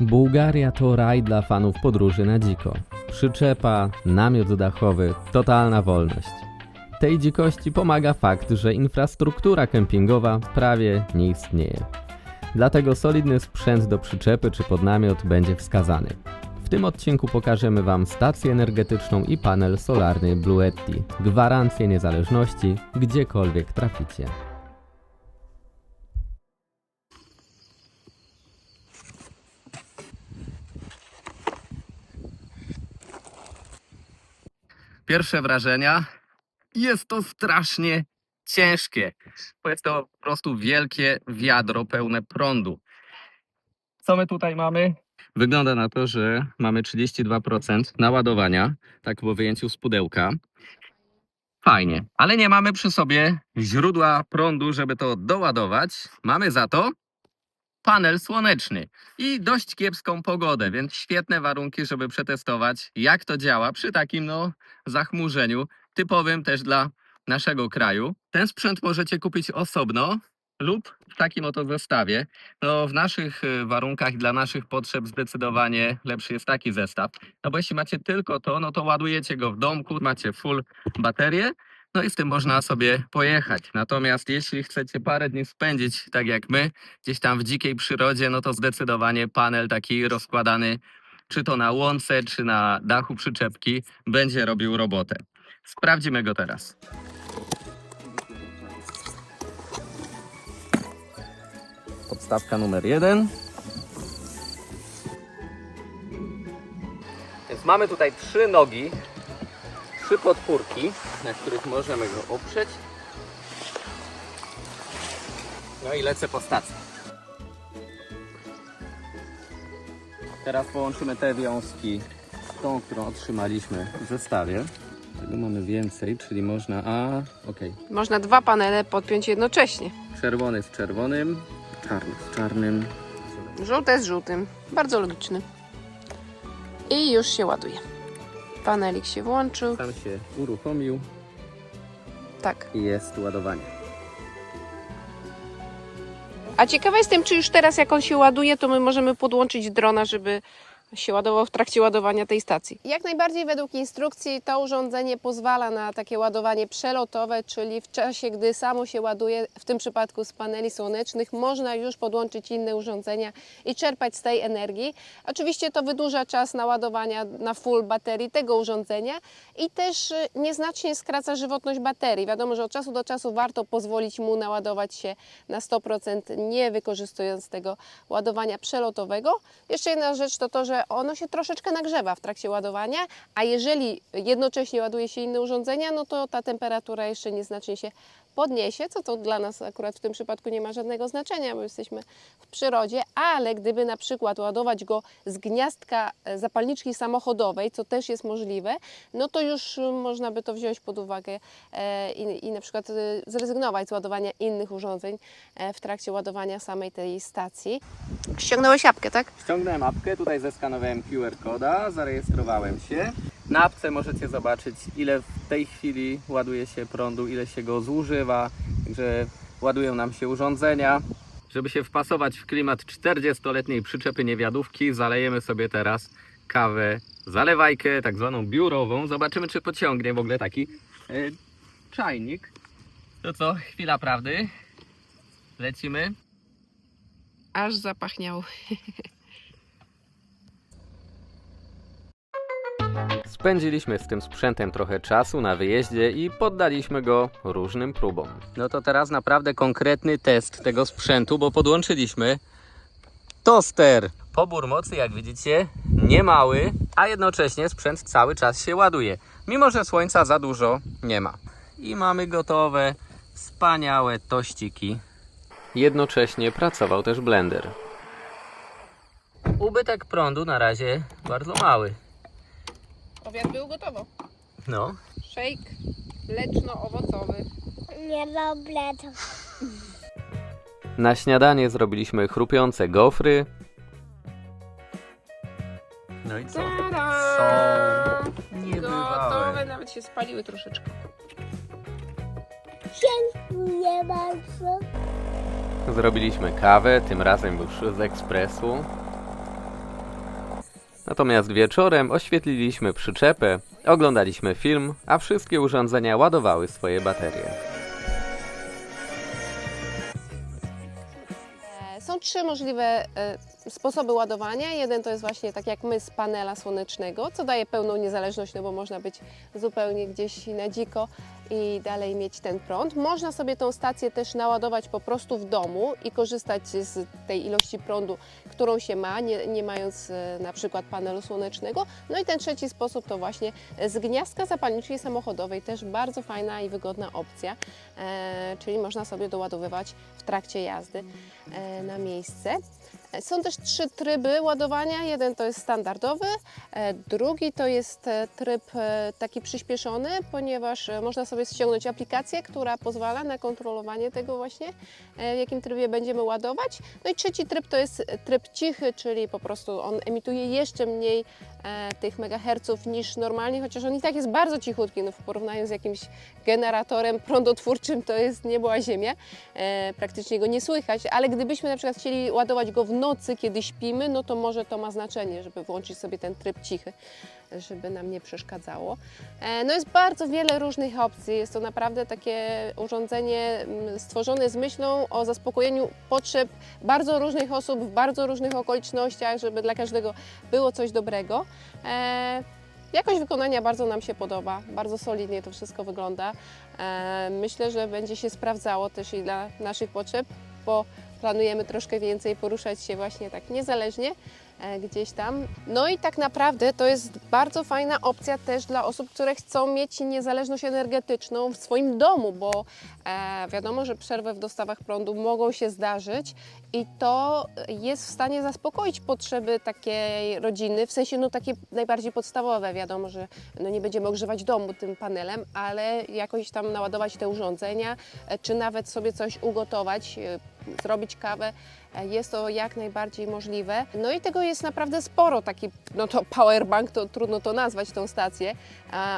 Bułgaria to raj dla fanów podróży na dziko. Przyczepa, namiot dachowy, totalna wolność. Tej dzikości pomaga fakt, że infrastruktura kempingowa prawie nie istnieje. Dlatego solidny sprzęt do przyczepy czy pod namiot będzie wskazany. W tym odcinku pokażemy Wam stację energetyczną i panel solarny Bluetti. Gwarancję niezależności, gdziekolwiek traficie. Pierwsze wrażenia. Jest to strasznie ciężkie, bo jest to po prostu wielkie wiadro pełne prądu. Co my tutaj mamy? Wygląda na to, że mamy 32% naładowania, tak po wyjęciu z pudełka. Fajnie, ale nie mamy przy sobie źródła prądu, żeby to doładować. Mamy za to panel słoneczny i dość kiepską pogodę, więc świetne warunki, żeby przetestować, jak to działa przy takim no, zachmurzeniu, typowym też dla naszego kraju. Ten sprzęt możecie kupić osobno lub w takim oto zestawie. No, w naszych y, warunkach, dla naszych potrzeb zdecydowanie lepszy jest taki zestaw. No bo jeśli macie tylko to, no to ładujecie go w domku, macie full baterię, no i z tym można sobie pojechać. Natomiast jeśli chcecie parę dni spędzić, tak jak my, gdzieś tam w dzikiej przyrodzie, no to zdecydowanie panel taki rozkładany, czy to na łące, czy na dachu przyczepki, będzie robił robotę. Sprawdzimy go teraz. Podstawka numer jeden. Więc mamy tutaj trzy nogi, trzy podpórki, na których możemy go oprzeć. No i lecę po stacji. Teraz połączymy te wiązki z tą, którą otrzymaliśmy w zestawie. Tego mamy więcej, czyli można. A, okej. Można dwa panele podpiąć jednocześnie. Czerwony z czerwonym, czarny z czarnym. Żółte z żółtym. Bardzo logiczny. I już się ładuje. Panelik się włączył. Sam się uruchomił Tak. i jest ładowanie. A ciekawa jestem, czy już teraz jak on się ładuje, to my możemy podłączyć drona, żeby się ładował w trakcie ładowania tej stacji. Jak najbardziej według instrukcji to urządzenie pozwala na takie ładowanie przelotowe, czyli w czasie, gdy samo się ładuje, w tym przypadku z paneli słonecznych, można już podłączyć inne urządzenia i czerpać z tej energii. Oczywiście to wydłuża czas naładowania na full baterii tego urządzenia i też y, nieznacznie skraca żywotność baterii. Wiadomo, że od czasu do czasu warto pozwolić mu naładować się na 100%, nie wykorzystując tego ładowania przelotowego. Jeszcze jedna rzecz to to, że ono się troszeczkę nagrzewa w trakcie ładowania, a jeżeli jednocześnie ładuje się inne urządzenia, no to ta temperatura jeszcze nieznacznie się podniesie, co to dla nas akurat w tym przypadku nie ma żadnego znaczenia, bo jesteśmy w przyrodzie, ale gdyby na przykład ładować go z gniazdka e, zapalniczki samochodowej, co też jest możliwe, no to już y, można by to wziąć pod uwagę e, i, i na przykład zrezygnować z ładowania innych urządzeń e, w trakcie ładowania samej tej stacji. Ściągnąłeś apkę, tak? Ściągnąłem apkę, tutaj zeskanowałem QR koda, zarejestrowałem się. Na apce możecie zobaczyć, ile w tej chwili ładuje się prądu, ile się go zużywa, także ładują nam się urządzenia. Żeby się wpasować w klimat 40-letniej przyczepy niewiadówki, zalejemy sobie teraz kawę, zalewajkę, tak zwaną biurową. Zobaczymy, czy pociągnie w ogóle taki e, czajnik. To co, chwila prawdy. Lecimy. Aż zapachniało. Spędziliśmy z tym sprzętem trochę czasu na wyjeździe i poddaliśmy go różnym próbom. No to teraz naprawdę konkretny test tego sprzętu, bo podłączyliśmy toster. Pobór mocy, jak widzicie, niemały, a jednocześnie sprzęt cały czas się ładuje. Mimo, że słońca za dużo nie ma. I mamy gotowe, wspaniałe tościki. Jednocześnie pracował też blender. Ubytek prądu na razie bardzo mały. Obiad był gotowo. No, Shake mleczno-owocowy. Nie dobre to. Na śniadanie zrobiliśmy chrupiące gofry, no i co? Tada! Są niebywałe. Gotowe, nawet się spaliły troszeczkę. Dziękuję bardzo. zrobiliśmy kawę, tym razem już z ekspresu. Natomiast wieczorem oświetliliśmy przyczepę, oglądaliśmy film, a wszystkie urządzenia ładowały swoje baterie. E, Są trzy możliwe e, sposoby ładowania. Jeden to jest właśnie tak jak my z panela słonecznego, co daje pełną niezależność, no bo można być zupełnie gdzieś na dziko i dalej mieć ten prąd. Można sobie tą stację też naładować po prostu w domu i korzystać z tej ilości prądu, którą się ma, nie, nie mając e, na przykład panelu słonecznego. No i ten trzeci sposób to właśnie z gniazdka zapalniczki samochodowej, też bardzo fajna i wygodna opcja, e, czyli można sobie doładowywać w trakcie jazdy e, na miejsce. Są też trzy tryby ładowania. Jeden to jest standardowy, e, drugi to jest e, tryb e, taki przyspieszony, ponieważ można sobie ściągnąć aplikację, która pozwala na kontrolowanie tego właśnie, w jakim trybie będziemy ładować. No i trzeci tryb to jest tryb cichy, czyli po prostu on emituje jeszcze mniej tych megaherców niż normalnie, chociaż on i tak jest bardzo cichutki, no w porównaniu z jakimś generatorem prądotwórczym to jest niebo a ziemia, praktycznie go nie słychać, ale gdybyśmy na przykład chcieli ładować go w nocy, kiedy śpimy, no to może to ma znaczenie, żeby włączyć sobie ten tryb cichy, żeby nam nie przeszkadzało. E, no jest bardzo wiele różnych opcji, jest to naprawdę takie urządzenie mm, stworzone z myślą o zaspokojeniu potrzeb bardzo różnych osób w bardzo różnych okolicznościach, żeby dla każdego było coś dobrego. E, Jakość wykonania bardzo nam się podoba, bardzo solidnie to wszystko wygląda. E, Myślę, że będzie się sprawdzało też i dla naszych potrzeb, bo planujemy troszkę więcej poruszać się właśnie tak niezależnie e, gdzieś tam. No i tak naprawdę to jest bardzo fajna opcja też dla osób, które chcą mieć niezależność energetyczną w swoim domu, bo e, wiadomo, że przerwy w dostawach prądu mogą się zdarzyć i to jest w stanie zaspokoić potrzeby takiej rodziny, w sensie no takie najbardziej podstawowe. Wiadomo, że no nie będziemy ogrzewać domu tym panelem, ale jakoś tam naładować te urządzenia, e, czy nawet sobie coś ugotować, zrobić kawę. E, Jest to jak najbardziej możliwe. No i tego jest naprawdę sporo. Taki, no to powerbank, to trudno to nazwać tą stację.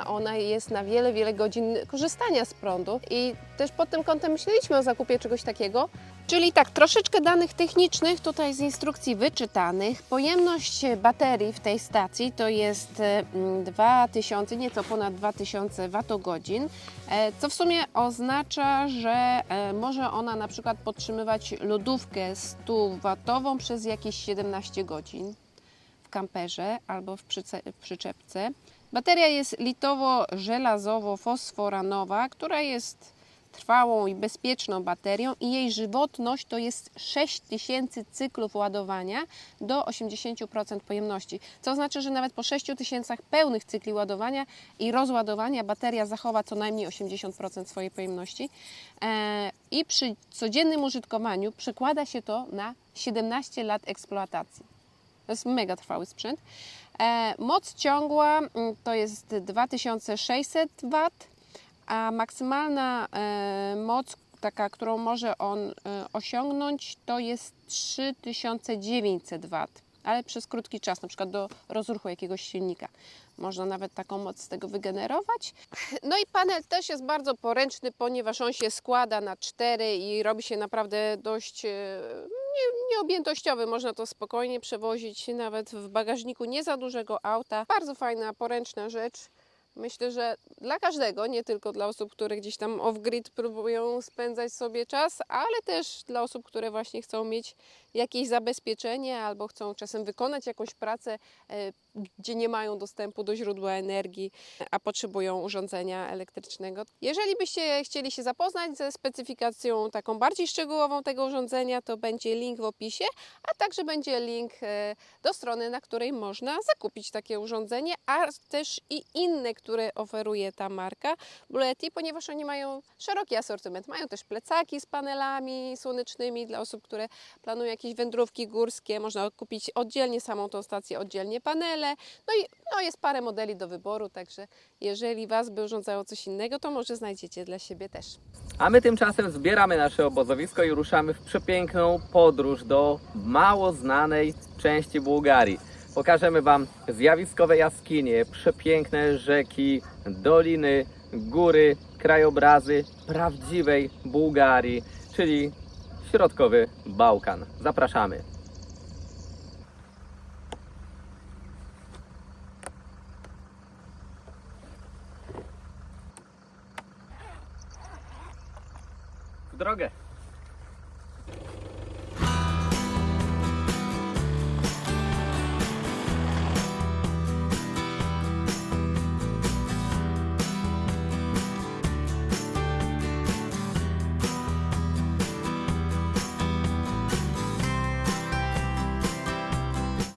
Ona jest na wiele, wiele godzin korzystania z prądu i też pod tym kątem myśleliśmy o zakupie czegoś takiego. Czyli tak, troszeczkę danych technicznych tutaj z instrukcji wyczytanych. Pojemność baterii w tej stacji to jest mm, 2000, nieco ponad 2000 Wh, e, co w sumie oznacza, że e, może ona na przykład podtrzymywać lodówkę 100W przez jakieś 17 godzin w kamperze albo w przyczepce. Bateria jest litowo-żelazowo-fosforanowa, która jest trwałą i bezpieczną baterią i jej żywotność to jest 6000 cyklów ładowania do 80% pojemności. Co oznacza, że nawet po 6000 pełnych cykli ładowania i rozładowania bateria zachowa co najmniej 80% swojej pojemności. E, I przy codziennym użytkowaniu przekłada się to na 17 lat eksploatacji. To jest mega trwały sprzęt. E, moc ciągła mm, to jest 2600 W, a maksymalna e, moc, taka, którą może on e, osiągnąć, to jest 3900 W, ale przez krótki czas, na przykład do rozruchu jakiegoś silnika. Można nawet taką moc z tego wygenerować. No i panel też jest bardzo poręczny, ponieważ on się składa na cztery i robi się naprawdę dość e, nie, nieobjętościowy. Można to spokojnie przewozić nawet w bagażniku nie za dużego auta. Bardzo fajna, poręczna rzecz. Myślę, że dla każdego, nie tylko dla osób, które gdzieś tam off-grid próbują spędzać sobie czas, ale też dla osób, które właśnie chcą mieć jakieś zabezpieczenie albo chcą czasem wykonać jakąś pracę, e, gdzie nie mają dostępu do źródła energii, a potrzebują urządzenia elektrycznego. Jeżeli byście chcieli się zapoznać ze specyfikacją taką bardziej szczegółową tego urządzenia, to będzie link w opisie, a także będzie link e, do strony, na której można zakupić takie urządzenie, a też i inne, które oferuje ta marka Blue Yeti, ponieważ oni mają szeroki asortyment. Mają też plecaki z panelami słonecznymi dla osób, które planują jakieś wędrówki górskie. Można kupić oddzielnie samą tą stację, oddzielnie panele. No i no jest parę modeli do wyboru, także jeżeli Was by urządzało coś innego, to może znajdziecie dla siebie też. A my tymczasem zbieramy nasze obozowisko i ruszamy w przepiękną podróż do mało znanej części Bułgarii. Pokażemy Wam zjawiskowe jaskinie, przepiękne rzeki, doliny, góry, krajobrazy prawdziwej Bułgarii, czyli Środkowy Bałkan. Zapraszamy. W drogę!